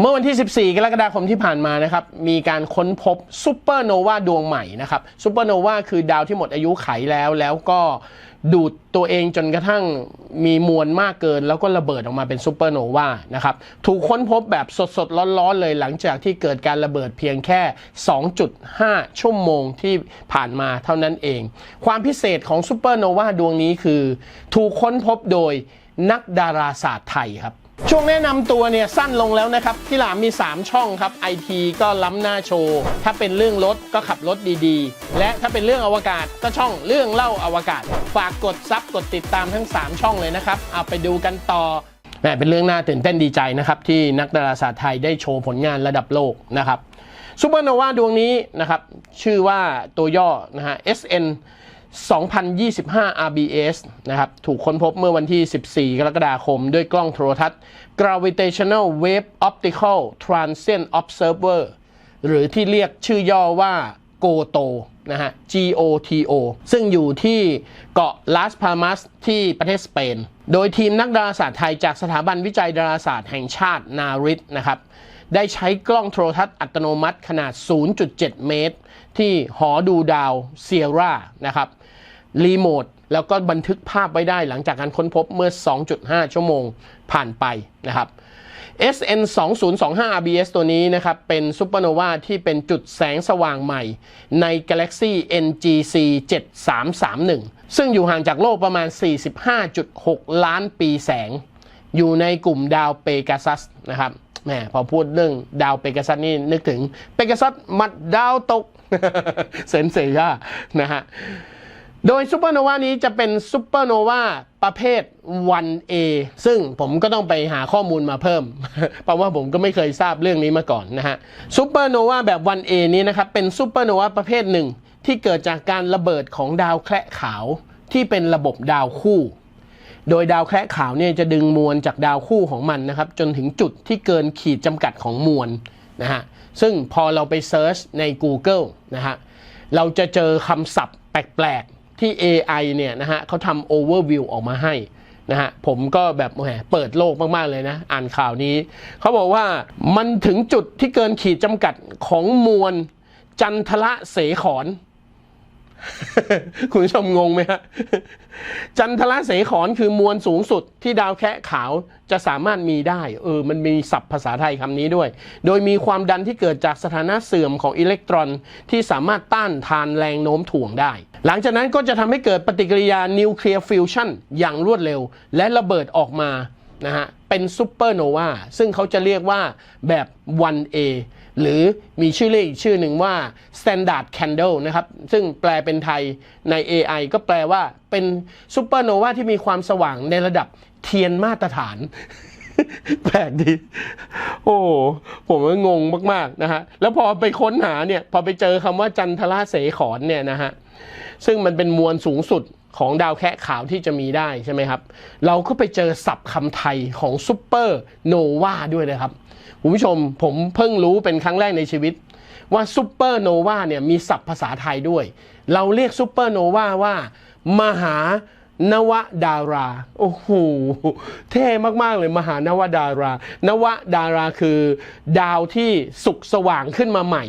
เมื่อวันที่ 14 กรกฎาคมที่ผ่านมานะครับ มีการค้นพบซูเปอร์โนวาดวงใหม่นะครับซูเปอร์โนวาคือดาวที่หมดอายุไขแล้ว แล้วก็ดูดตัวเองจนกระทั่งมีมวลมากเกิน แล้วก็ระเบิดออกมาเป็นซูเปอร์โนวานะครับถูกค้นพบแบบสดๆ ร้อนๆ เลยหลังจากที่เกิดการระเบิดเพียงแค่ 2.5 ชั่วโมงที่ผ่านมาเท่านั้นเอง ความพิเศษของซูเปอร์โนวาดวงนี้คือ ถูกค้นพบโดยนักดาราศาสตร์ไทยครับ ช่วงแนะนำตัวเนี่ยสั้นลงแล้วนะครับที่หลามมี 3 ช่องครับไอทีก็ล้ำหน้าโชว์ ถ้าเป็นเรื่องรถก็ขับรถดีๆ และถ้าเป็นเรื่องอวกาศก็ช่องเรื่องเล่าอวกาศ ฝากกดซับกดติดตามทั้ง 3 ช่องเลยนะครับ เอาไปดูกันต่อแหมเป็นเรื่องน่าตื่นเต้นดีใจนะครับ ที่นักดาราศาสตร์ไทยได้โชว์ผลงานระดับโลกนะครับซูเปอร์โนวาดวงนี้นะครับชื่อว่าตัวย่อนะฮะ SN 2025 RBS นะครับ ถูกค้นพบเมื่อวันที่ 14 กรกฎาคม ด้วยกล้องโทรทัศน์ Gravitational Wave Optical Transient Observer หรือที่เรียกชื่อย่อว่า GOTO นะฮะ GOTO ซึ่งอยู่ที่เกาะลาสพามัสที่ประเทศสเปน โดยทีมนักดาราศาสตร์ไทยจากสถาบันวิจัยดาราศาสตร์แห่งชาตินาริตนะครับ ได้ใช้กล้องโทรทัศน์อัตโนมัติขนาด 0.7 เมตร ที่หอดูดาวเซียร่านะครับรีโมทแล้วก็บันทึกภาพไว้ได้หลังจากการค้นพบเมื่อ 2.5 ชั่วโมงผ่านไปนะครับ SN 2025 RBS ตัวนี้นะครับ เป็นซูเปอร์โนวาที่เป็นจุดแสงสว่างใหม่ใน Galaxy NGC 7331 ซึ่งอยู่ห่างจากโลกประมาณ 45.6 ล้านปีแสง อยู่ในกลุ่มดาวเปกาซัสนะครับ แหมพอพูดเรื่องดาวเปกาซัสนี่นึกถึงเปกาซัสมัดดาวตกเซนเซียนะฮะโดยซูเปอร์โนวานี้จะเป็นซูเปอร์โนวาประเภท 1A ซึ่งผมก็ต้องไปหาข้อมูลมาเพิ่ม เพราะว่าผมก็ไม่เคยทราบเรื่องนี้มาก่อนนะฮะซูเปอร์โนวาแบบ 1A นี้นะครับ เป็นซูเปอร์โนวาประเภทหนึ่งที่เกิดจากการระเบิดของดาวแคระขาวที่เป็นระบบดาวคู่ โดยดาวแคระขาวเนี่ยจะดึงมวลจากดาวคู่ของมันนะครับ จนถึงจุดที่เกินขีดจำกัดของมวลนะฮะซึ่งพอเราไปเซิร์ชใน Google นะฮะเราจะเจอคำศัพท์แปลกๆ ที่ AI เนี่ยนะฮะเขาทำ overview ออกมาให้นะฮะผมก็แบบแหมเปิดโลกมากๆเลยนะ อ่านข่าวนี้ เขาบอกว่ามันถึงจุดที่เกินขีดจำกัดของมวลจันทละเสขอน คุณชมงงไหมฮะ จันทละเสขอนคือมวลสูงสุดที่ดาวแคะขาวจะสามารถมีได้ เออ มันมีศัพท์ภาษาไทยคำนี้ด้วย โดยมีความดันที่เกิดจากสถานะเสื่อมของอิเล็กตรอนที่สามารถต้านทานแรงโน้มถ่วงได้ หลังจากนั้นก็จะทำให้เกิดปฏิกิริยานิวเคลียร์ฟิวชันอย่างรวดเร็ว และระเบิดออกมานะฮะ เป็นซูเปอร์โนวาซึ่งเขาจะเรียกว่าแบบ 1A หรือมีชื่อเรียกอีกชื่อหนึ่งว่า standard candle นะครับซึ่งแปลเป็นไทยใน AI ก็แปลว่าเป็นซูเปอร์โนวาที่มีความสว่างในระดับเทียนมาตรฐาน แปลกดี โอ้ผมก็งงมากๆนะฮะแล้วพอไปค้นหาเนี่ย พอไปเจอคำว่าจันทราเสขอนเนี่ยนะฮะซึ่งมันเป็นมวลสูงสุด ของดาวแคะขาวที่จะมีได้ใช่ไหมครับ เราก็ไปเจอศัพท์คำไทยของซูเปอร์โนวาด้วยนะครับคุณผู้ชมผมเพิ่งรู้เป็นครั้งแรกในชีวิต ว่าซูเปอร์โนวาเนี่ยมีศัพท์ภาษาไทยด้วย เราเรียกซูเปอร์โนวาว่า มหานวดารา โอ้โห เท่มากๆเลยมหานวดารา นวดาราคือ ดาวที่สุกสว่างขึ้นมาใหม่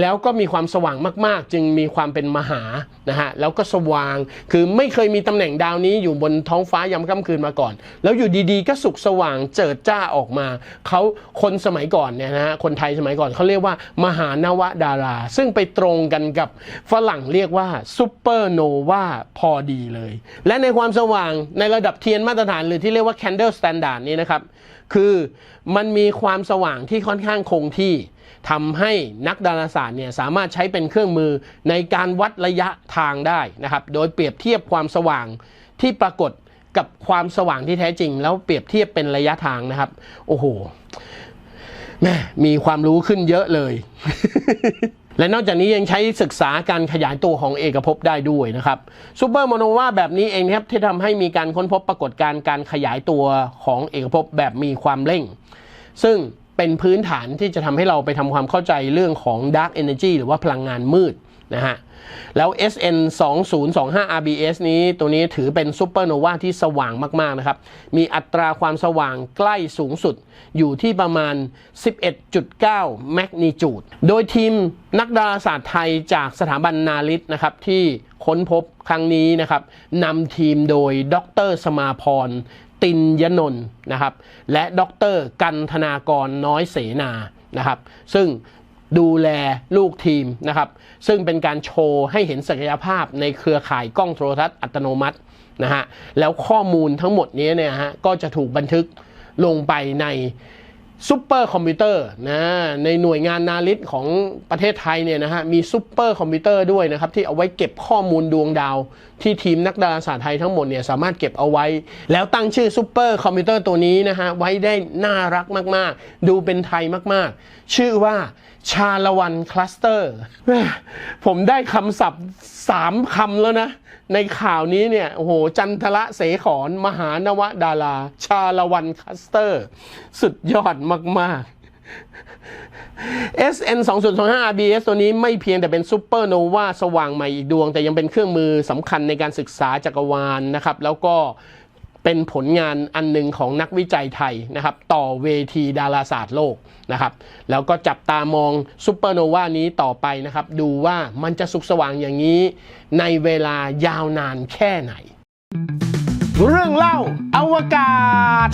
แล้วก็มีความสว่างมากๆ จึงมีความเป็นมหานะฮะแล้วก็สว่างคือไม่เคยมีตำแหน่งดาวนี้อยู่บนท้องฟ้ายามค่ำคืนมาก่อน แล้วอยู่ดีๆ ก็สุกสว่างเจิดจ้าออกมาเขาคนสมัยก่อนเนี่ยนะฮะคนไทยสมัยก่อนเขาเรียกว่ามหานวดารา ซึ่งไปตรงกันกับฝรั่งเรียกว่าซูเปอร์โนวาพอดีเลย และในความสว่างในระดับเทียนมาตรฐานหรือที่เรียกว่า candle standard นี้นะครับ คือมันมีความสว่างที่ค่อนข้างคงที่ทำให้นักดาราศาสตร์เนี่ยสามารถใช้เป็นเครื่องมือในการวัดระยะทางได้นะครับ โดยเปรียบเทียบความสว่างที่ปรากฏกับความสว่างที่แท้จริง แล้วเปรียบเทียบเป็นระยะทางนะครับ โอ้โห แม่มีความรู้ขึ้นเยอะเลย และนอกจากนี้ยังใช้ศึกษาการขยายตัวของเอกภพได้ด้วยนะครับซูเปอร์โมโนวาแบบนี้เองครับที่ทำให้มีการค้นพบปรากฏการณ์การขยายตัวของเอกภพแบบมีความเร่ง ซึ่งเป็นพื้นฐานที่จะทำให้เราไปทำความเข้าใจเรื่องของ Dark Energy หรือว่าพลังงานมืด นะฮะ แล้ว SN 2025 RBS นี้ตัวนี้ถือเป็นซูเปอร์โนวาที่สว่างมากๆนะครับ มีอัตราความสว่างใกล้สูงสุดอยู่ที่ประมาณ 11.9 แมกนิจูด โดยทีมนักดาราศาสตร์ไทยจากสถาบันนาริตนะครับที่ค้นพบครั้งนี้นะครับนำทีมโดยดรสมาพรตินยนนท์นะครับ และดรกันธนากรน้อยเสนานะครับ ซึ่ง ดูแลลูกทีมนะครับ ซึ่งเป็นการโชว์ให้เห็นศักยภาพในเครือข่ายกล้องโทรทัศน์อัตโนมัตินะฮะแล้วข้อมูลทั้งหมดนี้เนี่ยฮะก็จะถูกบันทึกลงไปในซูเปอร์คอมพิวเตอร์นะในหน่วยงานนาริตของประเทศไทยเนี่ยนะฮะมีซูเปอร์คอมพิวเตอร์ด้วยนะครับ ที่เอาไว้เก็บข้อมูลดวงดาว ที่ทีมนักดาราศาสตร์ไทยทั้งหมดเนี่ยสามารถเก็บเอาไว้ แล้วตั้งชื่อซูเปอร์คอมพิวเตอร์ตัวนี้นะฮะไว้ได้น่ารักมาก ๆ ดูเป็นไทยมาก ๆ ชื่อว่าชาละวันคลัสเตอร์ ผมได้คำศัพท์สามคำแล้วนะ ในข่าวนี้เนี่ย โอ้โห จันทละเสขอน มหานวดารา ชาละวันคลัสเตอร์ สุดยอดมาก ๆ SN 2025 RBS ตัวนี้ไม่เพียงแต่เป็นซูเปอร์โนวาสว่างใหม่อีกดวง แต่ยังเป็นเครื่องมือสำคัญในการศึกษาจักรวาลนะครับ แล้วก็ เป็นผลงานอันหนึ่งของนักวิจัยไทยนะครับ ต่อเวทีดาราศาสตร์โลกนะครับ แล้วก็จับตามองซูเปอร์โนวานี้ต่อไปนะครับ ดูว่ามันจะสุกสว่างอย่างนี้ ในเวลายาวนานแค่ไหน เรื่องเล่าอวกาศ